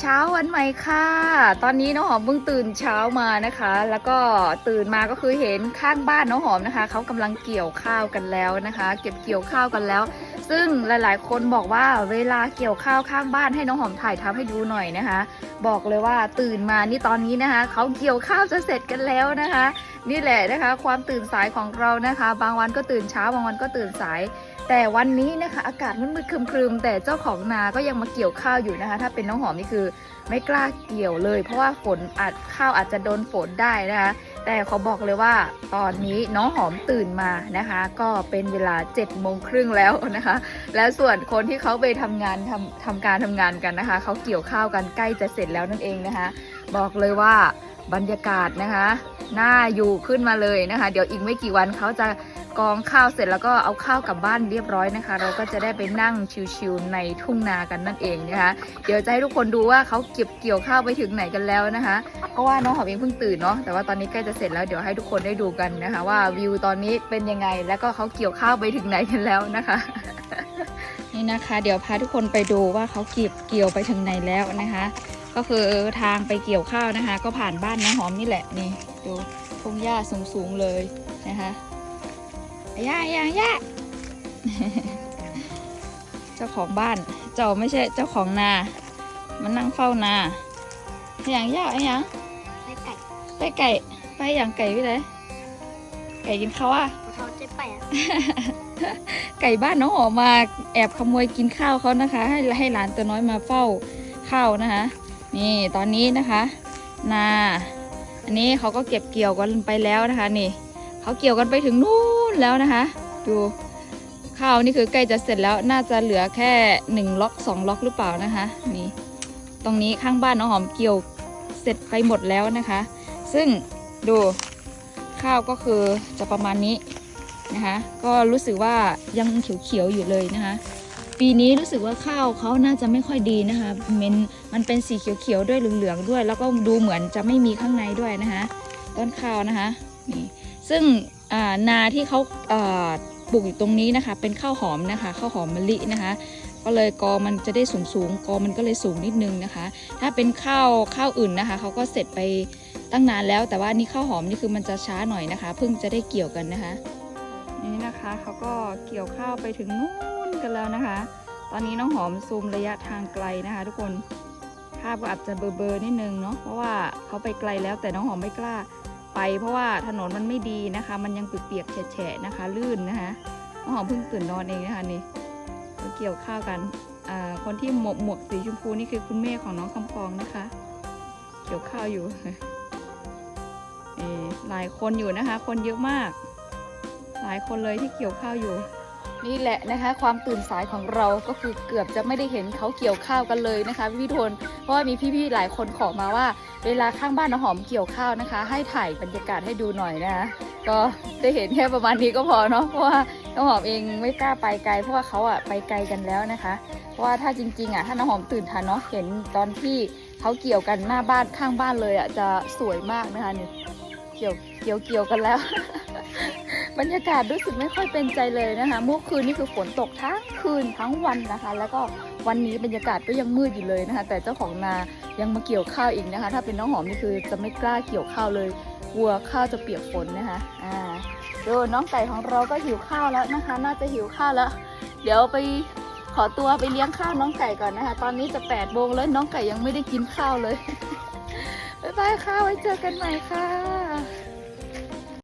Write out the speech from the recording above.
เช้าวันใหม่ค่ะ ตอนนี้น้องหอมเพิ่งตื่นเช้ามานะคะ แล้วก็ตื่นมาก็คือเห็นข้างบ้านน้องหอมนะคะ เขากำลังเกี่ยวข้าวกันแล้วนะคะ เก็บเกี่ยวข้าวกันแล้ว ซึ่งหลาย ๆ คนบอกว่าเวลาเกี่ยวข้าวข้างบ้านให้น้องหอมถ่ายทำให้ดูหน่อยนะคะ บอกเลยว่าตื่นมานี่ตอนนี้นะคะเขาเกี่ยวข้าวจะเสร็จกันแล้วนะคะ นี่แหละนะคะ ความตื่นสายของเรานะคะ บางวันก็ตื่นเช้าบางวันก็ตื่นสาย แต่วันนี้นะคะอากาศมืดๆครึมๆแต่เจ้าของนาก็ยังมาเกี่ยวข้าวอยู่นะคะ ถ้าเป็นน้องหอมนี่คือไม่กล้าเกี่ยวเลย เพราะว่าฝนอาจข้าวอาจจะโดนฝนได้นะคะแต่ขอบอกเลยว่าตอนนี้น้องหอมตื่นมานะคะ ก็เป็นเวลา7จ็ดโมงครึ่งแล้วนะคะ แล้วส่วนคนที่เขาไปทำงานทำทำการทำงานกันนะคะเขาเกี่ยวข้าวกันใกล้จะเสร็จแล้วนั่นเองนะคะ บอกเลยว่า บรรยากาศนะคะน่าอยู่ขึ้นมาเลยนะคะ เดี๋ยวอีกไม่กี่วันเขาจะกองข้าวเสร็จแล้วก็เอาข้าวกลับบ้านเรียบร้อยนะคะ เราก็จะได้ไปนั่งชิวๆในทุ่งนากันนั่นเองนะคะ เดี๋ยวจะให้ทุกคนดูว่าเขาเก็บเกี่ยวข้าวไปถึงไหนกันแล้วนะคะ เพราะว่าน้องหอมเองเพิ่งตื่นเนาะแต่ว่าตอนนี้ใกล้จะเสร็จแล้วเดี๋ยวให้ทุกคนได้ดูกันนะคะ ว่าวิวตอนนี้เป็นยังไงแล้วก็เขาเกี่ยวข้าวไปถึงไหนกันแล้วนะคะ นี่นะคะ เดี๋ยวพาทุกคนไปดูว่าเขาเก็บเกี่ยวไปถึงไหนแล้วนะคะ ก็คือทางไปเกี่ยวข้าวนะคะ ก็ผ่านบ้านน้องหอมนี่แหละนี่ดูทุ่งหญ้าสูงๆเลยนะคะย่าย่าย่าเจ้าของบ้านเจ้าไม่ใช่เจ้าของนา มันนั่งเฝ้านาอย่างย่าไอ้หยังไม่ไก่ไปไก่ไปอย่างไก่ไปเลยไก่กินข้าวอะเขาจะไปอะไก่บ้านน้องหอมมาแอบขโมยกินข้าวเขานะคะ ให้ให้หลานตัวน้อยมาเฝ้าข้าวนะคะ นี่ตอนนี้นะคะนาอันนี้เขาก็เก็บเกี่ยวกันไปแล้วนะคะ นี่เขาเกี่ยวกันไปถึงนู่นแล้วนะคะดูข้าวนี่คือใกล้จะเสร็จแล้วน่าจะเหลือแค่หนึ่งล็อกสองล็อกหรือเปล่านะคะนี่ตรงนี้ข้างบ้านน้องหอมเกี่ยวเสร็จไปหมดแล้วนะคะ ซึ่งดูข้าวก็คือจะประมาณนี้นะคะ ก็รู้สึกว่ายังเขียวๆอยู่เลยนะคะ ปีนี้รู้สึกว่าข้าวเขาน่าจะไม่ค่อยดีนะคะมันมันเป็นสีเขียวๆด้วยเหลืองๆด้วย แล้วก็ดูเหมือนจะไม่มีข้างในด้วยนะคะต้นข้าวนะคะนี่ซึ่งนาที่เขาอ่าปลูกอยู่ตรงนี้นะคะ เป็นข้าวหอมนะคะข้าวหอมมะลินะคะ ก็เลยกอมันจะได้สูงสูงๆกอมันก็เลยสูงนิดนึงนะคะ ถ้าเป็นข้าวข้าวอื่นนะคะเขาก็เสร็จไปตั้งนานแล้ว แต่ว่านี่ข้าวหอมนี่คือมันจะช้าหน่อยนะคะ เพิ่งจะได้เกี่ยวกันนะคะ นี่นะคะเขาก็เกี่ยวข้าวไปถึงนู่น กันแล้วนะคะ ตอนนี้น้องหอมซูมระยะทางไกลนะคะ ทุกคน ภาพก็อาจจะเบลอๆนิดนึงเนาะ เพราะว่าเขาไปไกลแล้วแต่น้องหอมไม่กล้าไป เพราะว่าถนนมันไม่ดีนะคะ มันยังเปียกๆแฉะๆนะคะ ลื่นนะคะ น้องหอมเพิ่งตื่นนอนเองนะคะนี่เกี่ยวข้าวกันคนที่หมวกหมวกสีชมพูนี่คือคุณแม่ของน้องคำพองนะคะ เกี่ยวข้าวอยู่หลายคนอยู่นะคะ คนเยอะมาก หลายคนเลยที่เกี่ยวข้าวอยู่ นี่แหละนะคะ ความตื่นสายของเราก็คือเกือบจะไม่ได้เห็นเขาเกี่ยวข้าวกันเลยนะคะพี่ทนเพราะว่ามีพี่ๆหลายคนขอมาว่า เวลาข้างบ้านน้องหอมเกี่ยวข้าวนะคะ ให้ถ่ายบรรยากาศให้ดูหน่อยนะคะก็ได้เห็นแค่ประมาณนี้ก็พอเนาะเพราะว่าน้องหอมเองไม่กล้าไปไกล เพราะว่าเขาอะไปไกลกันแล้วนะคะเพราะว่าถ้าจริงๆอะถ้าน้องหอมตื่นทันเนาะเห็นตอนที่เขาเกี่ยวกันหน้าบ้านข้างบ้านเลยอะจะสวยมากนะคะนี่เกี่ยวเกี่ยวเกี่ยวกันแล้ว บรรยากาศรู้สึกไม่ค่อยเป็นใจเลยนะคะเมื่อคืนนี่คือฝนตกทั้งคืนทั้งวันนะคะ แล้วก็วันนี้บรรยากาศก็ยังมืดอยู่เลยนะคะ แต่เจ้าของนายังมาเกี่ยวข้าวอีกนะคะ ถ้าเป็นน้องหอมนี่คือจะไม่กล้าเกี่ยวข้าวเลยกลัวข้าวจะเปียกฝนนะคะอ่าดูน้องไก่ของเราก็หิวข้าวแล้วนะคะ น่าจะหิวข้าวแล้ว เดี๋ยวไปขอตัวไปเลี้ยงข้าวน้องไก่ก่อนนะคะ ตอนนี้จะ8ปดโมงแล้วน้องไก่ยังไม่ได้กินข้าวเลยบ๊ายบายค่ะไว้เจอกันใหม่ค่ะ